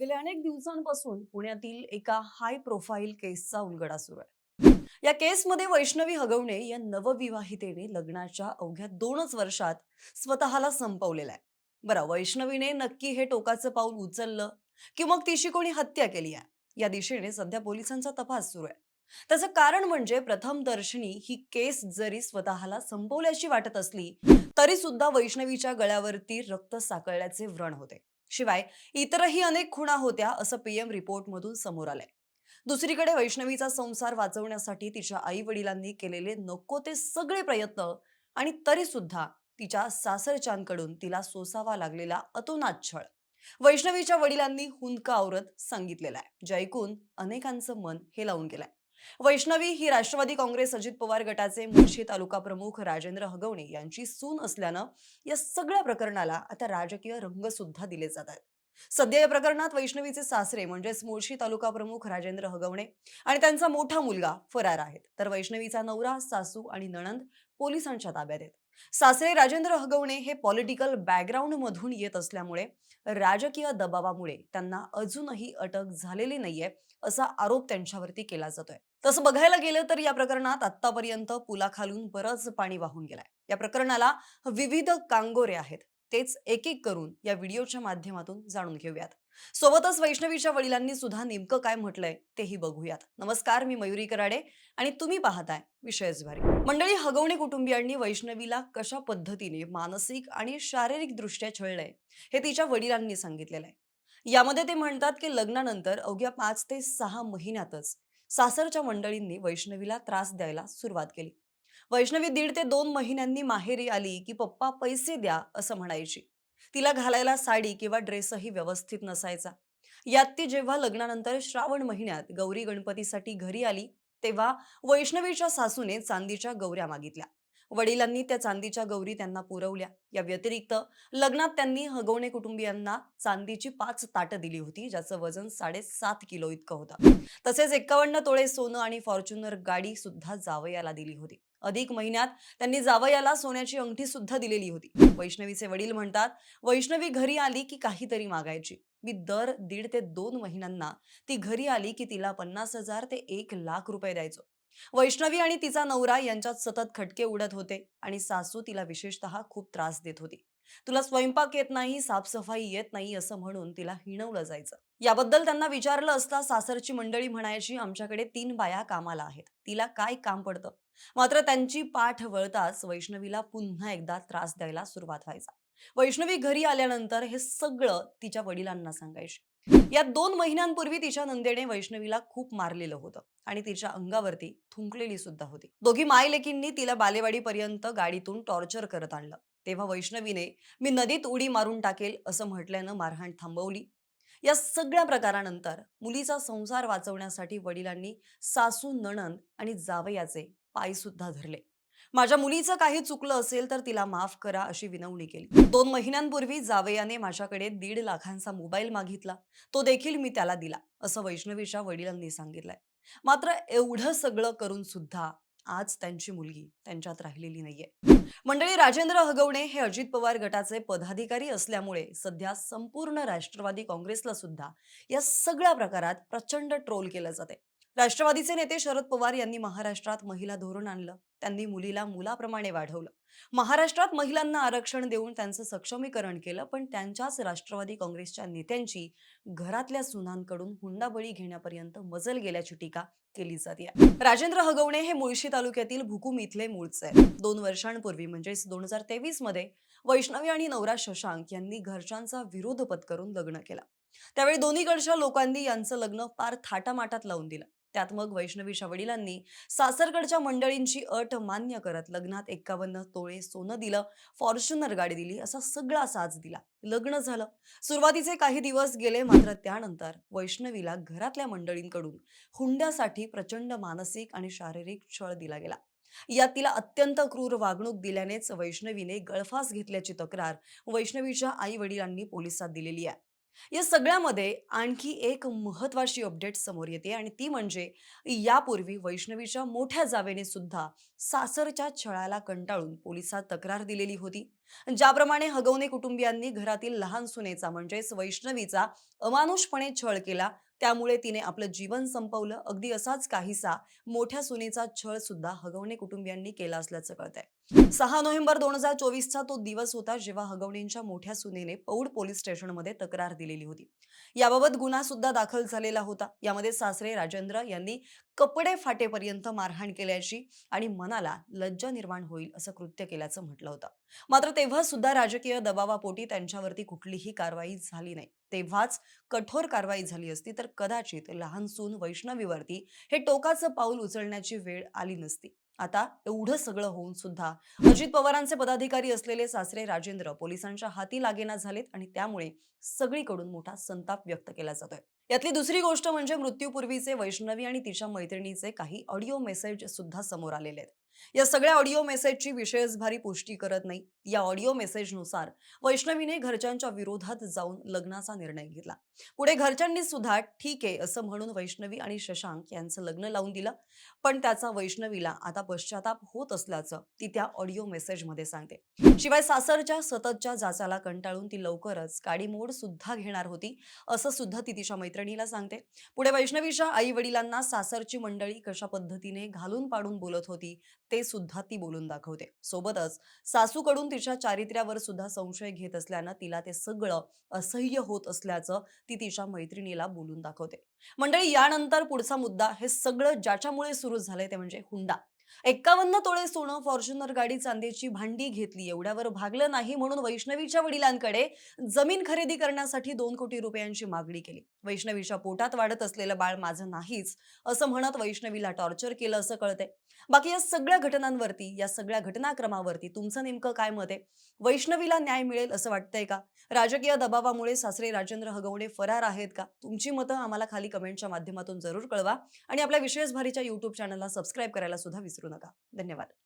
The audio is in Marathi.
गेल्या अनेक दिवसांपासून पुण्यातील एका हाय प्रोफाईल केसचा उलगडा सुरू आहे. या केसमध्ये वैष्णवी हगवणे या नवविवाहितेने लग्नाच्या अवघ्या दोनच वर्षात स्वतःला संपवलेला आहे. बरं वैष्णवीने नक्की हे टोकाचं पाऊल उचललं की मग तिची कोणी हत्या केली आहे? या दिशेने सध्या पोलिसांचा तपास सुरू आहे. त्याचं कारण म्हणजे प्रथम दर्शनी ही केस जरी स्वतःला संपवल्याची वाटत असली तरी सुद्धा वैष्णवीच्या गळ्यावरती रक्त साकळल्याचे व्रण होते. शिवाय इतरही अनेक खुणा होत्या असं पीएम रिपोर्टमधून समोर आलंय. दुसरीकडे वैष्णवीचा संसार वाचवण्यासाठी तिच्या आई वडिलांनी केलेले नको ते सगळे प्रयत्न आणि तरी सुद्धा तिच्या सासरच्यांकडून तिला सोसावा लागलेला अतोनात छळ. वैष्णवीच्या वडिलांनी हुंदका आवरत सांगितलेला आहे जे ऐकून अनेकांचं मन हे लावून गेलंय. वैष्णवी ही राष्ट्रवादी काँग्रेस अजित पवार गटाचे मुळशी तालुका प्रमुख राजेंद्र हगवणे यांची सून असल्यानं या सगळ्या प्रकरणाला आता राजकीय रंग सुद्धा दिले जात आहेत. सध्या या प्रकरणात वैष्णवीचे सासरे म्हणजेच मुळशी तालुका प्रमुख राजेंद्र हगवणे आणि त्यांचा मोठा मुलगा फरार आहेत. तर वैष्णवीचा नवरा सासू आणि नणंद पोलिसांच्या ताब्यात आहेत. सासरे राजेंद्र हगवणे हे पॉलिटिकल बॅकग्राऊंड मधून येत असल्यामुळे राजकीय दबावामुळे त्यांना अजूनही अटक झालेली नाहीये असा आरोप त्यांच्यावरती केला जातोय. तसं बघायला गेलं तर या प्रकरणात आतापर्यंत पुलाखालून बरंच पाणी वाहून गेलाय. या प्रकरणाला विविध कांगोरे आहेत. तेच एक एक करून या व्हिडिओच्या माध्यमातून जाणून घेऊयात. सोबतच वैष्णवीच्या वडिलांनी सुद्धा नेमकं काय म्हटलंय तेही बघूयात. नमस्कार मी मयुरी कराडे आणि तुम्ही पाहताय विषयच भारी. मंडळी हगवणे कुटुंबियांनी वैष्णवीला कशा पद्धतीने मानसिक आणि शारीरिक दृष्ट्या छळलंय हे तिच्या वडिलांनी सांगितलेलं आहे यामध्ये ते म्हणतात की लग्नानंतर अवघ्या पाच ते सहा महिन्यातच सासरच्या मंडळींनी वैष्णवीला त्रास द्यायला सुरुवात केली. वैष्णवी दीड ते दोन महिन्यांनी माहेरी आली की पप्पा पैसे द्या असं म्हणायची. तिला घालायला साडी किंवा ड्रेसही व्यवस्थित नसायचा. यात ती जेव्हा लग्नानंतर श्रावण महिन्यात गौरी गणपतीसाठी घरी आली तेव्हा वैष्णवीच्या सासूने चांदीच्या गौऱ्या मागितल्या. वडिलांनी त्या चांदीच्या गौरी त्यांना पुरवल्या. या व्यतिरिक्त लग्नात त्यांनी हगवणे कुटुंबियांना चांदीची पाच ताटं दिली होती ज्याचं वजन साडेसात किलो इतकं होतं. तसेच एक्कावन्न तोळे सोनं आणि फॉर्च्युनर गाडी सुद्धा जावयाला दिली होती. अधिक महिन्यात त्यांनी जावयाला सोन्याची अंगठी सुद्धा दिलेली होती. वैष्णवीचे वडील म्हणतात वैष्णवी घरी आली की काहीतरी मागायची. मी दर दीड ते दोन महिन्यांना ती घरी आली की तिला पन्नास हजार ते एक लाख रुपये द्यायचो. वैष्णवी आणि तिचा नवरा यांच्यात सतत खटके उडत होते आणि सासू तिला विशेषतः खूप त्रास देत होती. तुला स्वयंपाक येत नाही साफसफाई येत नाही असं म्हणून तिला हिणवलं जायचं. याबद्दल त्यांना विचारलं असता सासरची मंडळी म्हणायची आमच्याकडे तीन बाया कामाला आहेत. तिला काय काम पडतं? मात्र त्यांची पाठ वळताच वैष्णवीला पुन्हा एकदा त्रास द्यायला सुरुवात व्हायचा. वैष्णवी घरी आल्यानंतर हे सगळं तिच्या वडिलांना सांगायची. या दोन महिन्यांपूर्वी तिच्या नंदेने वैष्णवीला खूप मारलेलं होतं आणि तिच्या अंगावरती थुंकलेली सुद्धा होती. दोघी मायलेकींनी तिला बालेवाडीपर्यंत गाडीतून टॉर्चर करत आणलं. तेव्हा वैष्णवीने मी नदीत उडी मारून टाकेल असं म्हटल्यानं मारहाण थांबवली. या सगळ्या प्रकारानंतर मुलीचा संसार वाचवण्यासाठी वडिलांनी सासू नणंद आणि जावयाचे पाय सुद्धा धरले. माझ्या मुलीचं काही चुकलं असेल तर तिला माफ करा अशी विनवणी केली. दोन महिन्यांपूर्वी जावयाने माझ्याकडे दीड लाखांचा मोबाईल मागितला. तो देखील मी त्याला दिला असं वैष्णवीच्या वडिलांनी सांगितलंय. मात्र एवढं सगळं करून सुद्धा आज त्यांची मुलगी त्यांच्यात राहिलेली नाहीये. मंडळी राजेंद्र हगवणे हे अजित पवार गटाचे पदाधिकारी असल्यामुळे सध्या संपूर्ण राष्ट्रवादी काँग्रेसला सुद्धा या सगळ्या प्रकारात प्रचंड ट्रोल केलं जाते राष्ट्रवादीचे नेते शरद पवार यांनी महाराष्ट्रात महिला धोरण आणलं. त्यांनी मुलीला मुलाप्रमाणे वाढवलं. महाराष्ट्रात महिलांना आरक्षण देऊन त्यांचं सक्षमीकरण केलं पण त्यांच्याच राष्ट्रवादी काँग्रेसच्या नेत्यांची घरातल्या सुनांकडून हुंडाबळी घेण्यापर्यंत मजल गेल्याची टीका केली जाते राजेंद्र हगवणे हे मुळशी तालुक्यातील भुकुम इथले मूळचे आहेत. दोन वर्षांपूर्वी म्हणजेच दोन हजार तेवीसमध्ये वैष्णवी आणि नवरा शशांक यांनी घरच्यांचा विरोध पत्करून लग्न केलं. त्यावेळी दोन्हीकडच्या लोकांनी यांचं लग्न फार थाटामाटात लावून दिलं. त्यात मग वैष्णवीच्या वडिलांनी सासरकडच्या मंडळींची अट मान्य करत लग्नात एक्कावन्न तोळे सोनं दिलं फॉर्च्युनर गाडी दिली असा सगळा साज दिला. लग्न झालं. सुरुवातीचे काही दिवस गेले मात्र त्यानंतर वैष्णवीला घरातल्या मंडळींकडून हुंड्यासाठी प्रचंड मानसिक आणि शारीरिक छळ दिला गेला. यात तिला अत्यंत क्रूर वागणूक दिल्यानेच वैष्णवीने गळफास घेतल्याची तक्रार वैष्णवीच्या आई वडिलांनी पोलिसात दिलेली आहे. या सगळ्यामध्ये आणखी एक महत्वाची अपडेट समोर येते आणि ती म्हणजे यापूर्वी वैष्णवीच्या मोठ्या जावेने सुद्धा सासरच्या छळाला कंटाळून पोलिसात तक्रार दिलेली होती. ज्याप्रमाणे हगवणे कुटुंबियांनी घरातील लहान सुनेचा म्हणजेच वैष्णवीचा अमानुषपणे छळ केला त्यामुळे तिने आपलं जीवन संपवलं. अगदी असाच काहीसा मोठ्या सुनेचा छळ सुद्धा हगवणे कुटुंबियांनी केला असल्याचं कळतंय. सहा नोव्हेंबर दोन हजार चोवीसचा तो दिवस होता जेव्हा हगवणींच्या मोठ्या सुनेने पौड पोलीस स्टेशनमध्ये तक्रार दिलेली होती. याबाबत गुन्हा सुद्धा दाखल झालेला होता. यामध्ये सासरे राजेंद्र यांनी कपडे फाटेपर्यंत मारहाण केल्याची आणि मनाला लज्जा निर्माण होईल असं कृत्य केल्याचं म्हटलं होतं. मात्र तेव्हा सुद्धा राजकीय दबावापोटी त्यांच्यावरती कुठलीही कारवाई झाली नाही. तेव्हाच कठोर कारवाई झाली असती तर कदाचित लहान सून वैष्णवीवरती हे टोकाचं पाऊल उचलण्याची वेळ आली नसती. आता एवढं सगळं होऊन सुद्धा अजित पवारांचे पदाधिकारी असलेले सासरे राजेंद्र पोलिसांच्या हाती लागेना झालेत आणि त्यामुळे सगळीकडून मोठा संताप व्यक्त केला जातोय. यातली दुसरी गोष्ट म्हणजे मृत्यूपूर्वीचे वैष्णवी आणि तिच्या मैत्रिणीचे काही ऑडिओ मेसेज सुद्धा समोर आलेले आहेत. या सगळ्या ऑडिओ मेसेजची विशेषभारी पुष्टी करत नाही. या ऑडिओ मेसेजनुसार वैष्णवीने घरच्यांच्या विरोधात जाऊन लग्नाचा निर्णय घेतला. पुढे घरच्यांनी सुद्धा ठीक आहे असं म्हणून वैष्णवी आणि शशांक यांचं लग्न लावून दिलं. पण त्याचा वैष्णवीला आता पश्चाताप होत असल्याचं ती त्या ऑडिओ मेसेजमध्ये सांगते. शिवाय सासरच्या सततच्या जाचाला कंटाळून ती लवकरच काडी मोड सुद्धा घेणार होती असं सुद्धा ती तिच्या मैत्रिणीला सांगते. पुढे वैष्णवीच्या आई वडिलांना सासरची मंडळी कशा पद्धतीने घालून पाडून बोलत होती ते सुद्धा ती बोलून दाखवते. सोबतच सासूकडून तिच्या चारित्र्यावर सुद्धा संशय घेत असल्यानं तिला ते सगळं असह्य होत असल्याचं ती तिच्या मैत्रिणीला बोलून दाखवते. मंडळी यानंतर पुढचा मुद्दा हे सगळं ज्याच्यामुळे सुरू झालंय ते म्हणजे हुंडा. एक्कावन्न तोळे सोनं फॉर्च्युनर गाडी चांदीची भांडी घेतली. एवढ्यावर भागलं नाही म्हणून वैष्णवीच्या वडिलांकडे जमीन खरेदी करण्यासाठी दोन कोटी रुपयांची मागणी केली. वैष्णवीच्या पोटात वाढत असलेलं बाळ माझं नाहीच असं म्हणत वैष्णवीला टॉर्चर केलं असं कळतंय. बाकी या सगळ्या घटनांवरती या सगळ्या घटनाक्रमावरती तुमचं नेमकं काय मत आहे? वैष्णवीला न्याय मिळेल असं वाटतंय का? राजकीय दबावामुळे सासरे राजेंद्र हगवणे फरार आहेत का? तुमची मतं आम्हाला खाली कमेंटच्या माध्यमातून जरूर कळवा आणि आपल्या विशेष भारीच्या युट्यूब चॅनलला सबस्क्राईब करायला सुद्धा विसरू नका धन्यवाद